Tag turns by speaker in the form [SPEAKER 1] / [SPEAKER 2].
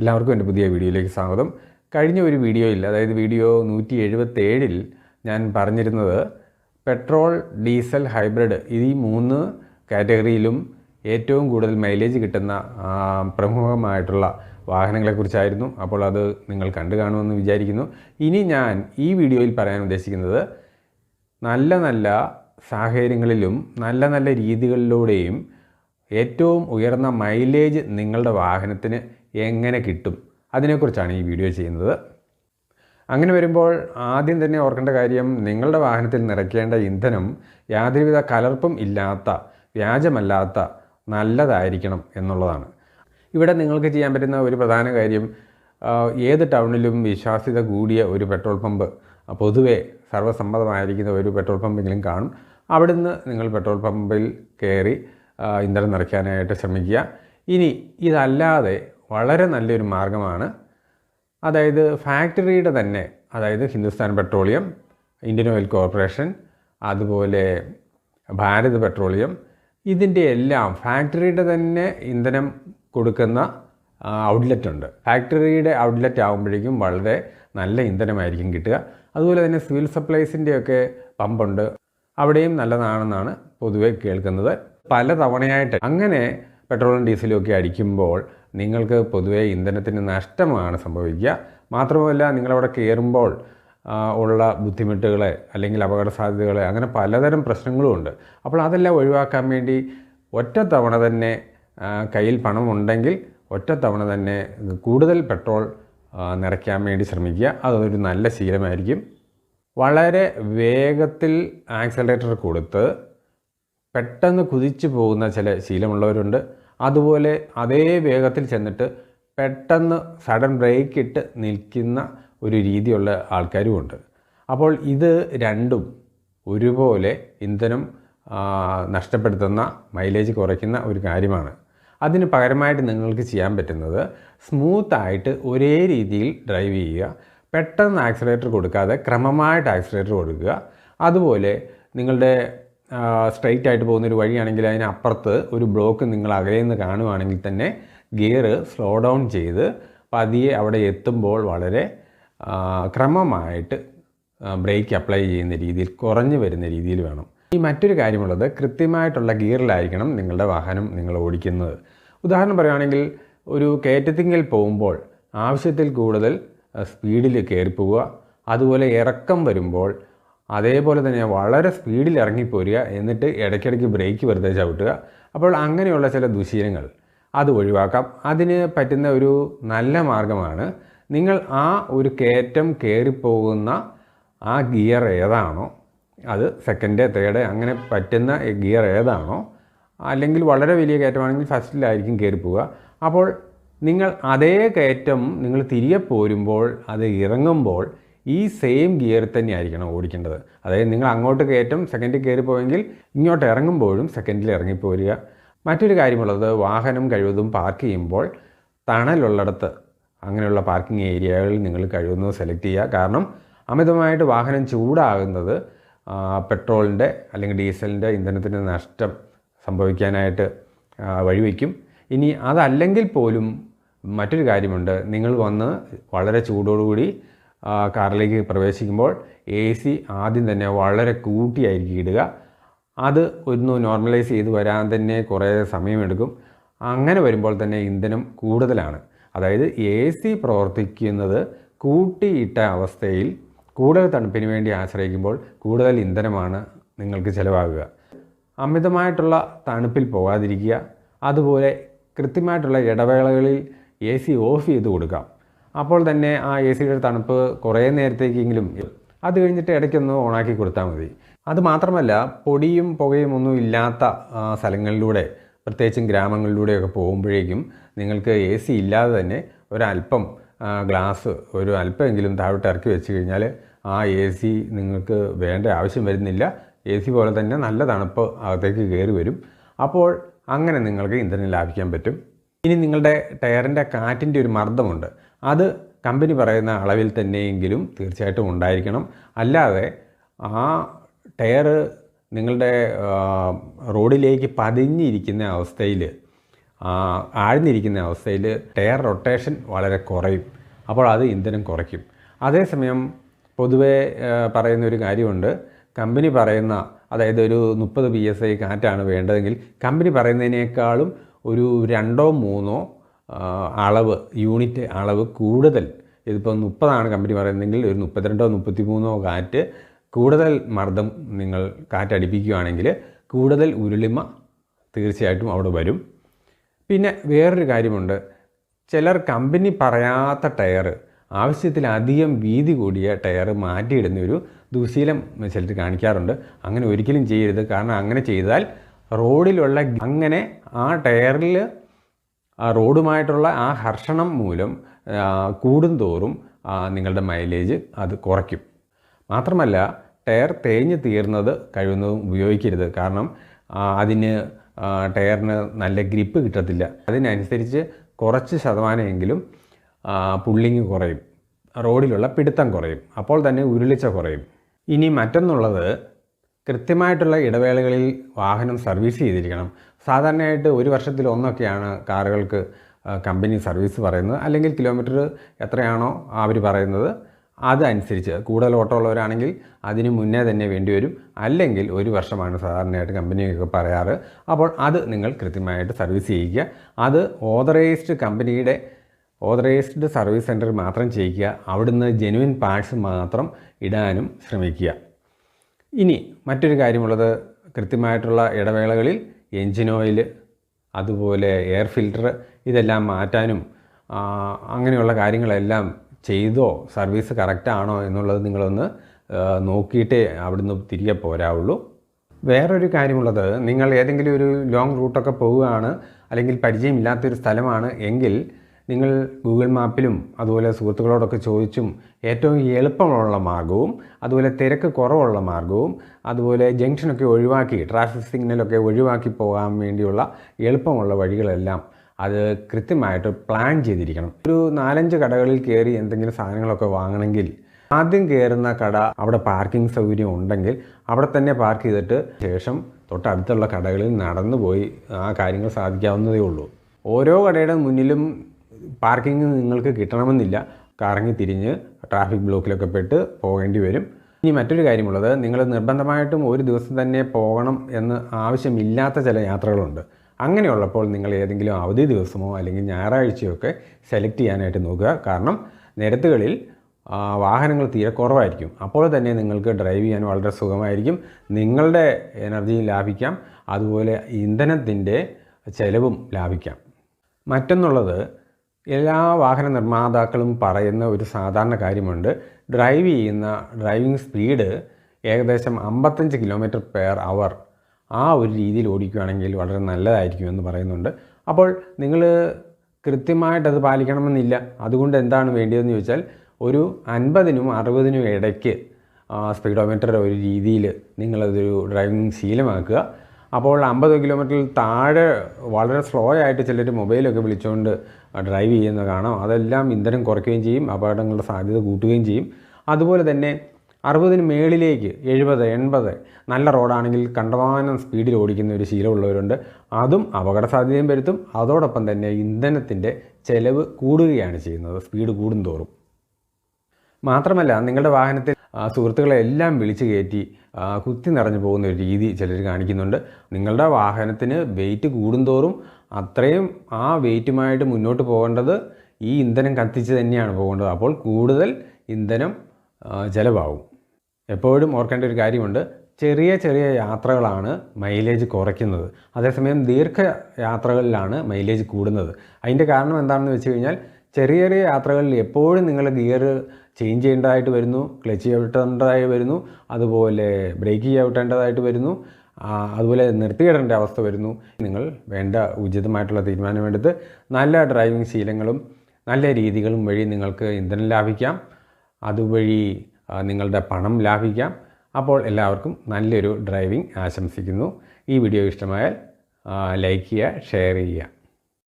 [SPEAKER 1] എല്ലാവർക്കും എന്റെ പുതിയ വീഡിയോയിലേക്ക് സ്വാഗതം. കഴിഞ്ഞ ഒരു വീഡിയോയിൽ അതായത് വീഡിയോ നൂറ്റി എഴുപത്തേഴിൽ ഞാൻ പറഞ്ഞിരുന്നത് പെട്രോൾ ഡീസൽ ഹൈബ്രിഡ് ഈ മൂന്ന് കാറ്റഗറിയിലും ഏറ്റവും കൂടുതൽ മൈലേജ് കിട്ടുന്ന പ്രമുഖമായിട്ടുള്ള വാഹനങ്ങളെക്കുറിച്ചായിരുന്നു. അപ്പോൾ അത് നിങ്ങൾ കണ്ടു കാണുമെന്ന് വിചാരിക്കുന്നു. ഇനി ഞാൻ ഈ വീഡിയോയിൽ പറയാൻ ഉദ്ദേശിക്കുന്നത് നല്ല നല്ല സാഹചര്യങ്ങളിലും നല്ല നല്ല രീതികളിലൂടെയും ഏറ്റവും ഉയർന്ന മൈലേജ് നിങ്ങളുടെ വാഹനത്തിന് എങ്ങനെ കിട്ടും? അതിനെക്കുറിച്ചാണ് ഈ വീഡിയോ ചെയ്യുന്നത്. അങ്ങനെ വരുമ്പോൾ ആദ്യം തന്നെ ഓർക്കേണ്ട കാര്യം നിങ്ങളുടെ വാഹനത്തിൽ നിറയ്ക്കേണ്ട ഇന്ധനം യാതൊരുവിധ കലർപ്പും ഇല്ലാത്ത വ്യാജമല്ലാത്ത നല്ലതായിരിക്കണം എന്നുള്ളതാണ്. ഇവിടെ നിങ്ങൾക്ക് ചെയ്യാൻ പറ്റുന്ന ഒരു പ്രധാന കാര്യം ഏത് ടൗണിലും വിശ്വാസ്യത കൂടിയ ഒരു പെട്രോൾ പമ്പ് പൊതുവെ സർവസമ്മതമായിരിക്കുന്ന ഒരു പെട്രോൾ പമ്പെങ്കിലും കാണും. അവിടുന്ന് നിങ്ങൾ പെട്രോൾ പമ്പിൽ കയറി ഇന്ധനം നിറയ്ക്കാനായിട്ട് ശ്രമിക്കുക. ഇനി ഇതല്ലാതെ വളരെ നല്ലൊരു മാർഗമാണ്. അതായത് ഫാക്ടറിയുടെ തന്നെ അതായത് Hindustan petroleum Indian oil corporation അതുപോലെ ഭാരത് പെട്രോളിയം ഇതിന്റെ എല്ലാം ഫാക്ടറിയുടെ തന്നെ ഇന്ധനം കൊടുക്കുന്ന ഔട്ട്ലെറ്റ് ഉണ്ട്. ഫാക്ടറിയുടെ ഔട്ട്ലെറ്റ് ആകുമ്പോഴേക്കും വളരെ നല്ല ഇന്ധനമായിരിക്കും കിട്ടുക. അതുപോലെ തന്നെ സിവിൽ സപ്ലൈസിന്റെയൊക്കെ പമ്പുണ്ട്. അവിടെയും നല്ലതാണെന്നാണ് പൊതുവെ കേൾക്കുന്നത്. പല തവണയായിട്ട് അങ്ങനെ പെട്രോളും ഡീസലും ഒക്കെ അടിക്കുമ്പോൾ നിങ്ങൾക്ക് പൊതുവേ ഇന്ധനത്തിന് നഷ്ടമാണ് സംഭവിക്കുക. മാത്രമല്ല നിങ്ങളവിടെ കയറുമ്പോൾ ഉള്ള ബുദ്ധിമുട്ടുകളെ അല്ലെങ്കിൽ അപകട സാധ്യതകളെ അങ്ങനെ പലതരം പ്രശ്നങ്ങളും ഉണ്ട്. അപ്പോൾ അതെല്ലാം ഒഴിവാക്കാൻ വേണ്ടി ഒറ്റ തവണ തന്നെ കയ്യിൽ പണം ഉണ്ടെങ്കിൽ ഒറ്റ തവണ തന്നെ കൂടുതൽ പെട്രോൾ നിറയ്ക്കാൻ വേണ്ടി ശ്രമിക്കുക. അതൊരു നല്ല ശീലമായിരിക്കും. വളരെ വേഗത്തിൽ ആക്സലറേറ്റർ കൊടുത്ത് പെട്ടെന്ന് കുതിച്ചു പോകുന്ന ചില ശീലമുള്ളവരുണ്ട്. അതുപോലെ അതേ വേഗത്തിൽ ചെന്നിട്ട് പെട്ടെന്ന് സഡൻ ബ്രേക്ക് ഇട്ട് നിൽക്കുന്ന ഒരു രീതിയുള്ള ആൾക്കാരുമുണ്ട്. അപ്പോൾ ഇത് രണ്ടും ഒരുപോലെ ഇന്ധനം നഷ്ടപ്പെടുത്തുന്ന മൈലേജ് കുറയ്ക്കുന്ന ഒരു കാര്യമാണ്. അതിന് പകരമായിട്ട് നിങ്ങൾക്ക് ചെയ്യാൻ പറ്റുന്നത് സ്മൂത്തായിട്ട് ഒരേ രീതിയിൽ ഡ്രൈവ് ചെയ്യുക. പെട്ടെന്ന് ആക്സിലേറ്റർ കൊടുക്കാതെ ക്രമമായിട്ട് ആക്സിലേറ്റർ കൊടുക്കുക. അതുപോലെ നിങ്ങളുടെ സ്ട്രെയിറ്റ് ആയിട്ട് പോകുന്നൊരു വഴിയാണെങ്കിൽ അതിനപ്പുറത്ത് ഒരു ബ്ലോക്ക് നിങ്ങൾ അകലെ നിന്ന് കാണുവാണെങ്കിൽ തന്നെ ഗിയർ സ്ലോ ഡൗൺ ചെയ്ത് പതിയെ അവിടെ എത്തുമ്പോൾ വളരെ ക്രമമായിട്ട് ബ്രേക്ക് അപ്ലൈ ചെയ്യുന്ന രീതിയിൽ കുറഞ്ഞു വരുന്ന രീതിയിൽ വേണം. ഈ മറ്റൊരു കാര്യമുള്ളത് കൃത്യമായിട്ടുള്ള ഗിയറിലായിരിക്കണം നിങ്ങളുടെ വാഹനം നിങ്ങൾ ഓടിക്കുന്നത്. ഉദാഹരണം പറയുകയാണെങ്കിൽ ഒരു കയറ്റത്തിങ്കിൽ പോകുമ്പോൾ ആവശ്യത്തിൽ കൂടുതൽ സ്പീഡിൽ കയറി പോവുക അതുപോലെ ഇറക്കം വരുമ്പോൾ അതേപോലെ തന്നെ വളരെ സ്പീഡിൽ ഇറങ്ങിപ്പോരുക എന്നിട്ട് ഇടയ്ക്കിടയ്ക്ക് ബ്രേക്ക് വെറുതെ ചവിട്ടുക. അപ്പോൾ അങ്ങനെയുള്ള ചില ദുശീലങ്ങൾ അത് ഒഴിവാക്കാം. അതിന് പറ്റുന്ന ഒരു നല്ല മാർഗമാണ് നിങ്ങൾ ആ ഒരു കയറ്റം കയറിപ്പോകുന്ന ആ ഗിയർ ഏതാണോ അത് സെക്കൻഡ് തേർഡ് അങ്ങനെ പറ്റുന്ന ഗിയർ ഏതാണോ അല്ലെങ്കിൽ വളരെ വലിയ കയറ്റമാണെങ്കിൽ ഫസ്റ്റിലായിരിക്കും കയറിപ്പോവുക പോവുക അപ്പോൾ നിങ്ങൾ അതേ കയറ്റം നിങ്ങൾ തിരികെ പോരുമ്പോൾ അത് ഇറങ്ങുമ്പോൾ ഈ സെയിം ഗിയർ തന്നെ ആയിരിക്കണം ഓടിക്കേണ്ടത്. അതായത് നിങ്ങൾ അങ്ങോട്ട് കയറ്റം സെക്കൻഡിൽ കയറി പോയെങ്കിൽ ഇങ്ങോട്ട് ഇറങ്ങുമ്പോഴും സെക്കൻഡിൽ ഇറങ്ങിപ്പോരുക മറ്റൊരു കാര്യമുള്ളത് വാഹനം കഴിവതും പാർക്ക് ചെയ്യുമ്പോൾ തണലുള്ളിടത്ത് അങ്ങനെയുള്ള പാർക്കിംഗ് ഏരിയകളിൽ നിങ്ങൾ കഴിയുന്നത് സെലക്ട് ചെയ്യുക. കാരണം അമിതമായിട്ട് വാഹനം ചൂടാകുന്നത് പെട്രോളിന്റെ അല്ലെങ്കിൽ ഡീസലിന്റെ ഇന്ധനത്തിന്റെ നഷ്ടം സംഭവിക്കാനായിട്ട് വഴിവെക്കും. ഇനി അതല്ലെങ്കിൽ പോലും മറ്റൊരു കാര്യമുണ്ട്. നിങ്ങൾ വന്ന് വളരെ ചൂടോടുകൂടി കാറിലേക്ക് പ്രവേശിക്കുമ്പോൾ എ സി ആദ്യം തന്നെ വളരെ കൂട്ടിയായിരിക്കും ഇടുക. അത് ഒന്ന് നോർമലൈസ് ചെയ്ത് വരാൻ തന്നെ കുറേ സമയമെടുക്കും. അങ്ങനെ വരുമ്പോൾ തന്നെ ഇന്ധനം കൂടുതലാണ്. അതായത് എ സി പ്രവർത്തിക്കുന്നത് കൂട്ടിയിട്ട അവസ്ഥയിൽ കൂടുതൽ തണുപ്പിന് വേണ്ടി ആശ്രയിക്കുമ്പോൾ കൂടുതൽ ഇന്ധനമാണ് നിങ്ങൾക്ക് ചിലവാകുക. അമിതമായിട്ടുള്ള തണുപ്പിൽ പോകാതിരിക്കുക. അതുപോലെ കൃത്യമായിട്ടുള്ള ഇടവേളകളിൽ എ സി ഓഫ് ചെയ്ത് കൊടുക്കാം. അപ്പോൾ തന്നെ ആ എ സിയുടെ തണുപ്പ് കുറേ നേരത്തേക്കെങ്കിലും അത് കഴിഞ്ഞിട്ട് ഇടയ്ക്കൊന്ന് ഓണാക്കി കൊടുത്താൽ മതി. അത് മാത്രമല്ല പൊടിയും പുകയും ഒന്നും ഇല്ലാത്ത സ്ഥലങ്ങളിലൂടെ പ്രത്യേകിച്ചും ഗ്രാമങ്ങളിലൂടെയൊക്കെ പോകുമ്പോഴേക്കും നിങ്ങൾക്ക് എ സി ഇല്ലാതെ തന്നെ ഒരല്പം ഗ്ലാസ് ഒരു അല്പമെങ്കിലും താഴോട്ട് ഇറക്കി വെച്ച് കഴിഞ്ഞാൽ ആ എ സി നിങ്ങൾക്ക് വേണ്ട ആവശ്യം വരുന്നില്ല. എ സി പോലെ തന്നെ നല്ല തണുപ്പ് അകത്തേക്ക് കയറി വരും. അപ്പോൾ അങ്ങനെ നിങ്ങൾക്ക് ഇന്ധനം ലാഭിക്കാൻ പറ്റും. ഇനി നിങ്ങളുടെ ടയറിന്റെ കാറ്റിന്റെ ഒരു മർദ്ദമുണ്ട്. അത് കമ്പനി പറയുന്ന അളവിൽ തന്നെയെങ്കിലും തീർച്ചയായിട്ടും ഉണ്ടായിരിക്കണം. അല്ലാതെ ആ ടയർ നിങ്ങളുടെ റോഡിലേക്ക് പതിഞ്ഞിരിക്കുന്ന അവസ്ഥയിൽ ആഴ്ന്നിരിക്കുന്ന അവസ്ഥയിൽ ടയർ റൊട്ടേഷൻ വളരെ കുറയും. അപ്പോൾ അത് ഇന്ധനം കുറയ്ക്കും. അതേസമയം പൊതുവേ പറയുന്ന ഒരു കാര്യമുണ്ട്. കമ്പനി പറയുന്ന അതായത് ഒരു മുപ്പത് പി എസ് ഐ കാറ്റാണ് വേണ്ടതെങ്കിൽ കമ്പനി പറയുന്നതിനേക്കാളും ഒരു രണ്ടോ മൂന്നോ അളവ് യൂണിറ്റ് അളവ് കൂടുതൽ. ഇതിപ്പോൾ മുപ്പതാണ് കമ്പനി പറയുന്നതെങ്കിൽ ഒരു മുപ്പത്തിരണ്ടോ മുപ്പത്തിമൂന്നോ കാറ്റ് കൂടുതൽ മർദ്ദം നിങ്ങൾ കാറ്റടിപ്പിക്കുകയാണെങ്കിൽ കൂടുതൽ ഉരുളിമ തീർച്ചയായിട്ടും അവിടെ വരും. പിന്നെ വേറൊരു കാര്യമുണ്ട്. ചിലർ കമ്പനി പറയാത്ത ടയർ ആവശ്യത്തിലധികം വീതി കൂടിയ ടയർ മാറ്റിയിടുന്ന ഒരു ദുശീലം ചിലർ കാണിക്കാറുണ്ട്. അങ്ങനെ ഒരിക്കലും ചെയ്യരുത്. കാരണം അങ്ങനെ ചെയ്താൽ റോഡിലുള്ള അങ്ങനെ ആ ടയറിൽ റോഡുമായിട്ടുള്ള ആ ഹർഷണം മൂലം കൂടുന്തോറും നിങ്ങളുടെ മൈലേജ് അത് കുറയ്ക്കും. മാത്രമല്ല ടയർ തേഞ്ഞ് തീർന്നത് കഴിയുന്നതും ഉപയോഗിക്കരുത്. കാരണം അതിന് ടയറിന് നല്ല ഗ്രിപ്പ് കിട്ടത്തില്ല. അതിനനുസരിച്ച് കുറച്ച് ശതമാനമെങ്കിലും പുള്ളിങ് കുറയും. റോഡിലുള്ള പിടുത്തം കുറയും. അപ്പോൾ തന്നെ ഉരുളിച്ച കുറയും. ഇനി മറ്റൊന്നുള്ളത് കൃത്യമായിട്ടുള്ള ഇടവേളകളിൽ വാഹനം സർവീസ് ചെയ്തിരിക്കണം. സാധാരണയായിട്ട് ഒരു വർഷത്തിൽ ഒന്നൊക്കെയാണ് കാറുകൾക്ക് കമ്പനി സർവീസ് പറയുന്നത്. അല്ലെങ്കിൽ കിലോമീറ്റർ എത്രയാണോ അവർ പറയുന്നത്. അതനുസരിച്ച് കൂടുതൽ ഓട്ടോ ഉള്ളവരാണെങ്കിൽ അതിന് മുന്നേ തന്നെ വേണ്ടി വരും. അല്ലെങ്കിൽ ഒരു വർഷമാണ് സാധാരണയായിട്ട് കമ്പനിയൊക്കെ പറയാറ്. അപ്പോൾ അത് നിങ്ങൾ കൃത്യമായിട്ട് സർവീസ് ചെയ്യിക്കുക. അത് ഓതറൈസ്ഡ് കമ്പനിയുടെ ഓതറൈസ്ഡ് സർവീസ് സെന്ററിൽ മാത്രം ചെയ്യിക്കുക. അവിടുന്ന് ജെനുവിൻ പാർട്സ് മാത്രം ഇടാനും ശ്രമിക്കുക. ഇനി മറ്റൊരു കാര്യമുള്ളത് കൃത്യമായിട്ടുള്ള ഇടവേളകളിൽ എൻജിൻ ഓയിൽ അതുപോലെ എയർ ഫിൽറ്റർ ഇതെല്ലാം മാറ്റാനും അങ്ങനെയുള്ള കാര്യങ്ങളെല്ലാം ചെയ്തോ സർവീസ് കറക്റ്റാണോ എന്നുള്ളത് നിങ്ങളൊന്ന് നോക്കിയിട്ടേ അവിടുന്ന് തിരികെ പോരാവുള്ളൂ. വേറൊരു കാര്യമുള്ളത് നിങ്ങൾ ഏതെങ്കിലും ഒരു ലോങ് റൂട്ടൊക്കെ പോവുകയാണ് അല്ലെങ്കിൽ പരിചയമില്ലാത്തൊരു സ്ഥലമാണ് എങ്കിൽ നിങ്ങൾ ഗൂഗിൾ മാപ്പിലും അതുപോലെ സുഹൃത്തുക്കളോടൊക്കെ ചോദിച്ചും ഏറ്റവും എളുപ്പമുള്ള മാർഗവും അതുപോലെ തിരക്ക് കുറവുള്ള മാർഗവും അതുപോലെ ജംഗ്ഷനൊക്കെ ഒഴിവാക്കി ട്രാഫിക് സിഗ്നലൊക്കെ ഒഴിവാക്കി പോകാൻ വേണ്ടിയുള്ള എളുപ്പമുള്ള വഴികളെല്ലാം അത് കൃത്യമായിട്ട് പ്ലാൻ ചെയ്തിരിക്കണം. ഒരു നാലഞ്ച് കടകളിൽ കയറി എന്തെങ്കിലും സാധനങ്ങളൊക്കെ വാങ്ങണമെങ്കിൽ ആദ്യം കയറുന്ന കട അവിടെ പാർക്കിംഗ് സൗകര്യം ഉണ്ടെങ്കിൽ അവിടെ തന്നെ പാർക്ക് ചെയ്തിട്ട് ശേഷം തൊട്ടടുത്തുള്ള കടകളിൽ നടന്നു പോയി ആ കാര്യങ്ങൾ സാധിക്കാവുന്നതേ ഉള്ളൂ. ഓരോ കടയുടെ മുന്നിലും പാർക്കിംഗ് നിങ്ങൾക്ക് കിട്ടണമെന്നില്ല. കറങ്ങി തിരിഞ്ഞ് ട്രാഫിക് ബ്ലോക്കിലൊക്കെ പെട്ട് പോകേണ്ടി വരും. ഇനി മറ്റൊരു കാര്യമുള്ളത് നിങ്ങൾ നിർബന്ധമായിട്ടും ഒരു ദിവസം തന്നെ പോകണം എന്ന് ആവശ്യമില്ലാത്ത ചില യാത്രകളുണ്ട്. അങ്ങനെയുള്ളപ്പോൾ നിങ്ങൾ ഏതെങ്കിലും അവധി ദിവസമോ അല്ലെങ്കിൽ ഞായറാഴ്ചയോ ഒക്കെ സെലക്ട് ചെയ്യാനായിട്ട് നോക്കുക. കാരണം നിരത്തുകളിൽ വാഹനങ്ങൾ തീരെ കുറവായിരിക്കും. അപ്പോൾ തന്നെ നിങ്ങൾക്ക് ഡ്രൈവ് ചെയ്യാൻ വളരെ സുഖമായിരിക്കും. നിങ്ങളുടെ എനർജി ലാഭിക്കാം. അതുപോലെ ഇന്ധനത്തിന്റെ ചിലവും ലാഭിക്കാം. മറ്റൊന്നുള്ളത് എല്ലാ വാഹന നിർമ്മാതാക്കളും പറയുന്ന ഒരു സാധാരണ കാര്യമുണ്ട്. ഡ്രൈവ് ചെയ്യുന്ന ഡ്രൈവിംഗ് സ്പീഡ് ഏകദേശം അമ്പത്തഞ്ച് കിലോമീറ്റർ പെർ അവർ ആ ഒരു രീതിയിൽ ഓടിക്കുകയാണെങ്കിൽ വളരെ നല്ലതായിരിക്കും എന്ന് പറയുന്നുണ്ട്. അപ്പോൾ നിങ്ങൾ കൃത്യമായിട്ടത് പാലിക്കണമെന്നില്ല. അതുകൊണ്ട് എന്താണ് വേണ്ടിയതെന്ന് ചോദിച്ചാൽ ഒരു അൻപതിനും അറുപതിനും ഇടയ്ക്ക് സ്പീഡോമീറ്റർ ഒരു രീതിയിൽ നിങ്ങളതൊരു ഡ്രൈവിംഗ് ശീലമാക്കുക. അപ്പോൾ അമ്പത് കിലോമീറ്ററിൽ താഴെ വളരെ സ്ലോ ആയിട്ട് ചിലർ മൊബൈലൊക്കെ വിളിച്ചുകൊണ്ട് ഡ്രൈവ് ചെയ്യുന്നത് കാണാം. അതെല്ലാം ഇന്ധനം കുറയ്ക്കുകയും ചെയ്യും അപകടങ്ങളുടെ സാധ്യത കൂട്ടുകയും ചെയ്യും. അതുപോലെ തന്നെ അറുപതിന് മേളിലേക്ക് എഴുപത് എൺപത് നല്ല റോഡാണെങ്കിൽ കണ്ടമാനം സ്പീഡിൽ ഓടിക്കുന്ന ഒരു ശീലമുള്ളവരുണ്ട്. അതും അപകട സാധ്യതയും വരുത്തും. അതോടൊപ്പം തന്നെ ഇന്ധനത്തിന്റെ ചെലവ് കൂടുകയാണ് ചെയ്യുന്നത് സ്പീഡ് കൂടുന്തോറും. മാത്രമല്ല നിങ്ങളുടെ വാഹനത്തിൽ ആ, സുഹൃത്തുക്കളെ എല്ലാം വിളിച്ചു കയറ്റി കുത്തി നിറഞ്ഞു പോകുന്ന ഒരു രീതി ചിലർ കാണിക്കുന്നുണ്ട്. നിങ്ങളുടെ വാഹനത്തിന് വെയിറ്റ് കൂടുന്തോറും അത്രയും ആ വെയിറ്റുമായിട്ട് മുന്നോട്ട് പോകേണ്ടത് ഈ ഇന്ധനം കത്തിച്ച് തന്നെയാണ് പോകേണ്ടത്. അപ്പോൾ കൂടുതൽ ഇന്ധനം ചിലവാകും. എപ്പോഴും ഓർക്കേണ്ട ഒരു കാര്യമുണ്ട്. ചെറിയ ചെറിയ യാത്രകളാണ് മൈലേജ് കുറയ്ക്കുന്നത്. അതേസമയം ദീർഘ യാത്രകളിലാണ് മൈലേജ് കൂടുന്നത്. അതിന്റെ കാരണം എന്താണെന്ന് വെച്ച് കഴിഞ്ഞാൽ ചെറിയ ചെറിയ യാത്രകളിൽ എപ്പോഴും നിങ്ങൾ ഗിയർ ചേഞ്ച് ചെയ്യേണ്ടതായിട്ട് വരുന്നു ക്ലച്ച് ചവിട്ടേണ്ടതായി വരുന്നു അതുപോലെ ബ്രേക്ക് ചവിട്ടേണ്ടതായിട്ട് വരുന്നു അതുപോലെ നിർത്തിയിടേണ്ട അവസ്ഥ വരുന്നു. നിങ്ങൾ വേണ്ട ഉചിതമായിട്ടുള്ള തീരുമാനമെടുത്ത് നല്ല ഡ്രൈവിംഗ് ശീലങ്ങളും നല്ല രീതികളും വഴി നിങ്ങൾക്ക് ഇന്ധനം ലാഭിക്കാം. അതുവഴി നിങ്ങളുടെ പണം ലാഭിക്കാം. അപ്പോൾ എല്ലാവർക്കും നല്ലൊരു ഡ്രൈവിംഗ് ആശംസിക്കുന്നു. ഈ വീഡിയോ ഇഷ്ടമായാൽ ലൈക്ക് ചെയ്യുക ഷെയർ ചെയ്യുക.